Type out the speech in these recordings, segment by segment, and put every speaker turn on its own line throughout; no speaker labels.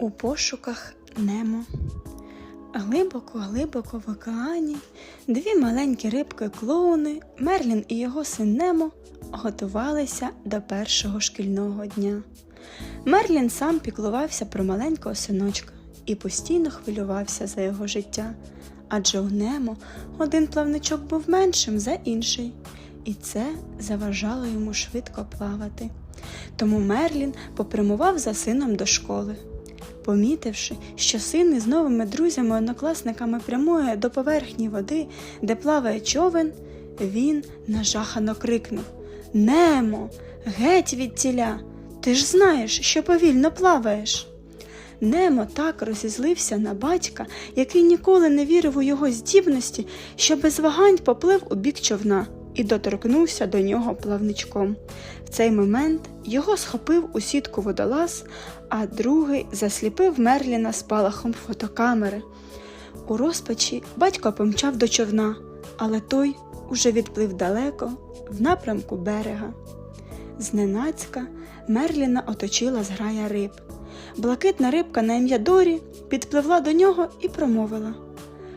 У пошуках Немо. Глибоко-глибоко в океані дві маленькі рибки клоуни, Мерлін і його син Немо, готувалися до першого шкільного дня. Мерлін сам піклувався про маленького синочка і постійно хвилювався за його життя, адже у Немо один плавничок був меншим за інший, і це заважало йому швидко плавати. Тому Мерлін попрямував за сином до школи. Помітивши, що син із новими друзями-однокласниками прямує до поверхні води, де плаває човен, він нажахано крикнув Немо, геть від тіля! Ти ж знаєш, що повільно плаваєш. Немо так розізлився на батька, який ніколи не вірив у його здібності, що без вагань поплив у бік човна і доторкнувся до нього плавничком. В цей момент його схопив у сітку водолаз, а другий засліпив Мерліна спалахом фотокамери. У розпачі батько помчав до човна, але той уже відплив далеко в напрямку берега. Зненацька Мерліна оточила зграя риб. Блакитна рибка на ім'я Дорі підпливла до нього і промовила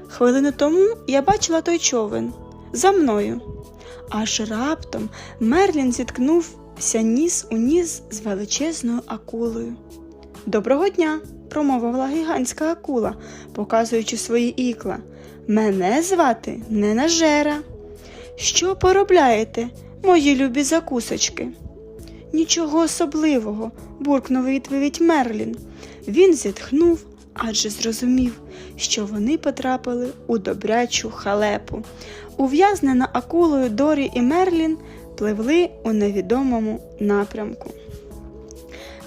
Хвилину тому я бачила той човен за мною. Аж раптом Мерлін зіткнувся ніс у ніс з величезною акулою. Доброго дня, промовила гігантська акула, показуючи свої ікла. Мене звати Ненажера. Що поробляєте, мої любі закусочки? Нічого особливого, буркнув відповідь Мерлін. Він зітхнув, адже зрозумів, що вони потрапили у добрячу халепу. Ув'язнена акулою Дорі і Мерлін пливли у невідомому напрямку.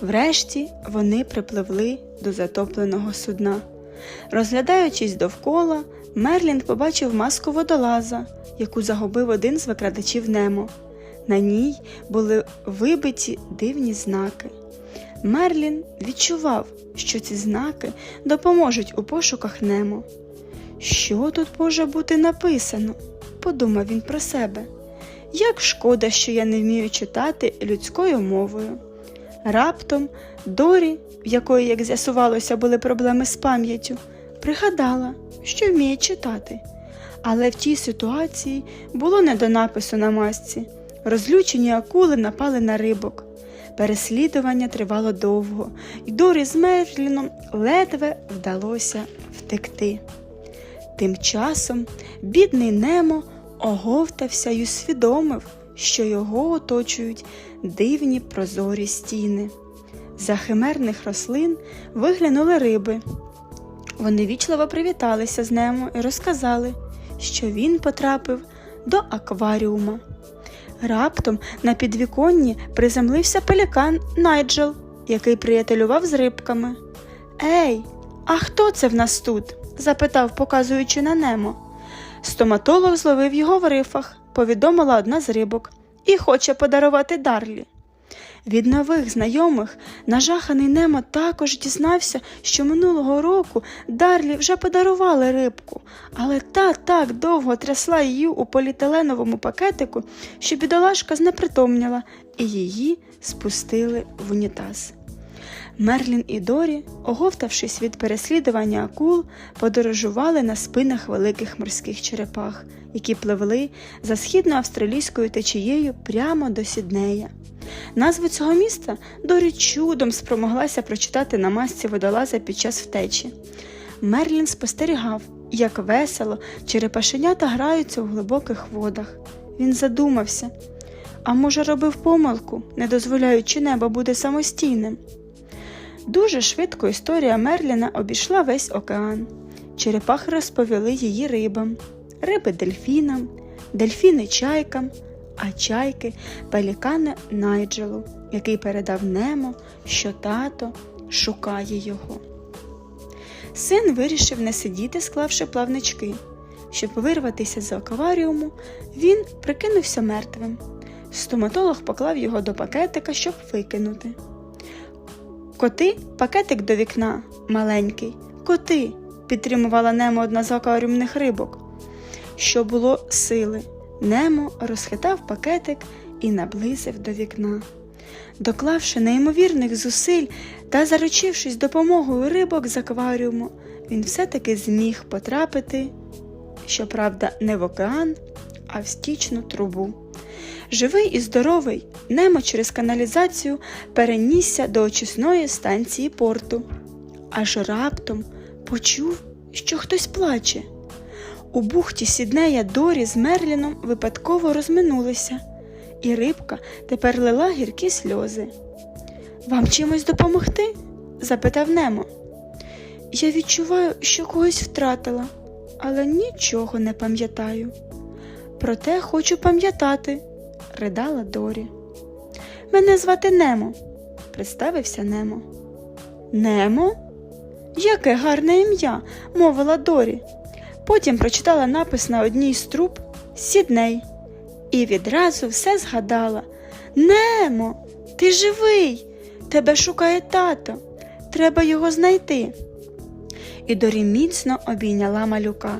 Врешті вони припливли до затопленого судна. Розглядаючись довкола, Мерлін побачив маску водолаза, яку загубив один з викрадачів Немо. На ній були вибиті дивні знаки. Мерлін відчував, що ці знаки допоможуть у пошуках Немо. Що тут може бути написано? подумав він про себе. Як шкода, що я не вмію читати людською мовою. Раптом Дорі, в якої, як з'ясувалося, були проблеми з пам'яттю, пригадала, що вміє читати. Але в тій ситуації було не до напису на масці. Розлючені акули напали на рибок. Переслідування тривало довго, і Дорі з Мерліном ледве вдалося втекти. Тим часом бідний Немо оговтався й усвідомив, що його оточують дивні прозорі стіни. За химерних рослин виглянули риби. Вони вічливо привіталися з Немо і розказали, що він потрапив до акваріума. Раптом на підвіконні приземлився пелікан Найджел, який приятелював з рибками. Ей, а хто це в нас тут? запитав, показуючи на Немо. Стоматолог зловив його в рифах, повідомила одна з рибок, і хоче подарувати Дарлі. Від нових знайомих нажаханий Немо також дізнався, що минулого року Дарлі вже подарували рибку, але та так довго трясла її у поліетиленовому пакетику, що бідолашка знепритомніла, і її спустили в унітаз. Мерлін і Дорі, оговтавшись від переслідування акул, подорожували на спинах великих морських черепах, які пливли за східноавстралійською течією прямо до Сіднея. Назву цього міста Дорі чудом спромоглася прочитати на масці водолаза під час втечі. Мерлін спостерігав, як весело черепашенята граються у глибоких водах. Він задумався, а може, робив помилку, не дозволяючи небо буде самостійним. Дуже швидко історія Мерліна обійшла весь океан. Черепахи розповіли її рибам, риби дельфінам, дельфіни чайкам, а чайки пелікани Найджелу, який передав Немо, що тато шукає його. Син вирішив не сидіти, склавши плавнички. Щоб вирватися з акваріуму, він прикинувся мертвим. Стоматолог поклав його до пакетика, щоб викинути. Коти пакетик до вікна маленький. Коти, підтримувала Немо одна з акваріумних рибок. Що було сили. Немо розхитав пакетик і наблизив до вікна. Доклавши неймовірних зусиль, Та, заручившись допомогою рибок з акваріуму, він все-таки зміг потрапити, щоправда, не в океан, а в стічну трубу. Живий і здоровий, Немо через каналізацію перенісся до очисної станції порту. Аж раптом почув, що хтось плаче. У бухті Сіднея Дорі з Мерліном випадково розминулися, і рибка тепер лила гіркі сльози. Вам чимось допомогти? запитав Немо. Я відчуваю, що когось втратила, але нічого не пам'ятаю. Проте хочу пам'ятати, ридала Дорі. Мене звати Немо, представився Немо. Немо? Яке гарне ім'я, мовила Дорі. Потім прочитала напис на одній з труб Сідней і відразу все згадала. Немо, ти живий, тебе шукає тато, треба його знайти. І Дорі міцно обійняла малюка.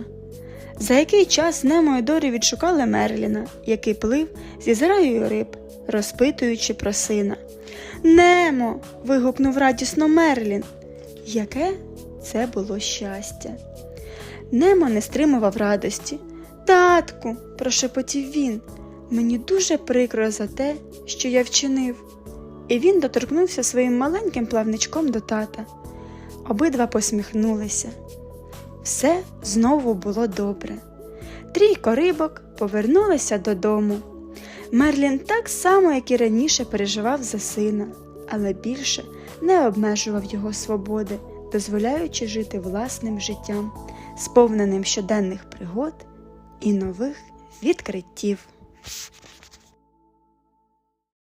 За який час Немо і Дорі відшукали Мерліна, який плив зі зраєю риб, розпитуючи про сина. Немо. вигукнув радісно Мерлін. Яке це було щастя. Немо не стримував радості. Татку, прошепотів він, мені дуже прикро за те, що я вчинив. І він доторкнувся своїм маленьким плавничком до тата. Обидва посміхнулися. Все знову було добре. Трійко рибок повернулися додому. Мерлін так само, як і раніше, переживав за сина, але більше не обмежував його свободи, дозволяючи жити власним життям, сповненим щоденних пригод і нових відкриттів.